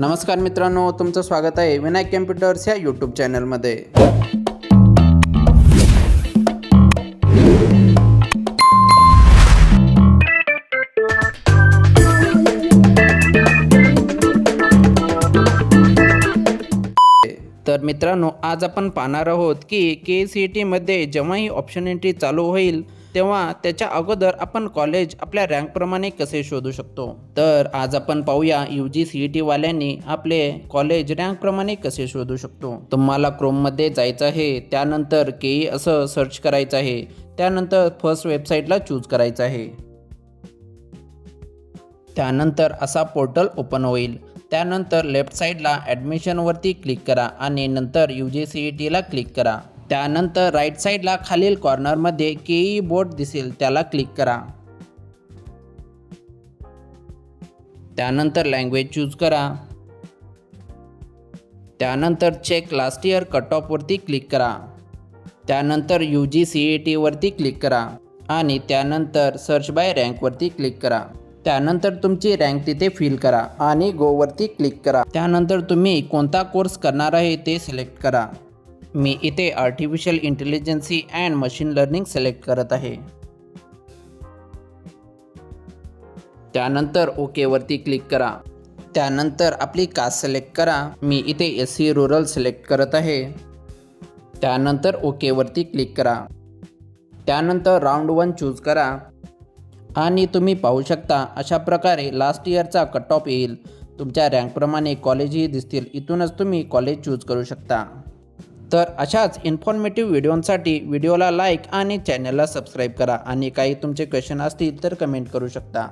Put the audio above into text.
नमस्कार मित्रांनो तुमचं स्वागत आहे विनायक कॅम्प्युटर्स या यूट्यूब चॅनलमध्ये. तर मित्रांनो आज आपण पाहणार आहोत की के सी ई टीमध्ये जेव्हाही ऑप्शन एंट्री चालू होईल तेव्हा त्याच्या अगोदर आपण कॉलेज आपल्या रँकप्रमाणे कसे शोधू शकतो? तर आज आपण पाहूया यू जी सी ई टीवाल्यांनी आपले कॉलेज रँकप्रमाणे कसे शोधू शकतो. तुम्हाला क्रोममध्ये जायचं आहे त्यानंतर के ई असं सर्च करायचं आहे त्यानंतर फर्स्ट वेबसाईटला चूज करायचं आहे. त्यानंतर असा पोर्टल ओपन होईल. त्यानंतर लेफ्ट साईडला ॲडमिशनवरती क्लिक करा आणि नंतर यू जी सी ई टीला क्लिक करा. त्यानंतर राईट साईडला खालील कॉर्नरमध्ये केई बोट दिसेल त्याला क्लिक करा. त्यानंतर लँग्वेज चूज करा. त्यानंतर चेक लास्ट इयर कट ऑफवरती क्लिक करा. त्यानंतर यू जी सी ई टीवरती क्लिक करा. आणि त्यानंतर सर्च बाय रँकवरती क्लिक करा. त्यानंतर तुमची रँक तिथे फिल करा आणि गोवरती क्लिक करा. त्यानंतर तुम्ही कोणता कोर्स करणार आहे ते सिलेक्ट करा. मी इथे artificial intelligence and machine learning select करत आहे. त्यानंतर ओकेवरती क्लिक करा. त्यानंतर आपली कास्ट सिलेक्ट करा. मी इथे एस सी रुरल सिलेक्ट करत आहे. त्यानंतर ओकेवरती क्लिक करा. त्यानंतर राऊंड वन चूज करा. आणि तुम्ही पाहू शकता अशा प्रकारे लास्ट इयरचा कट ऑफ येईल. तुमच्या रँकप्रमाणे कॉलेजही दिसतील. इथूनच तुम्ही कॉलेज चूज करू शकता. तर अशाच इन्फॉर्मेटिव्ह व्हिडिओंसाठी व्हिडिओला लाईक आणि चॅनलला सबस्क्राईब करा. आणि काही तुमचे क्वेश्चन असतील तर कमेंट करू शकता.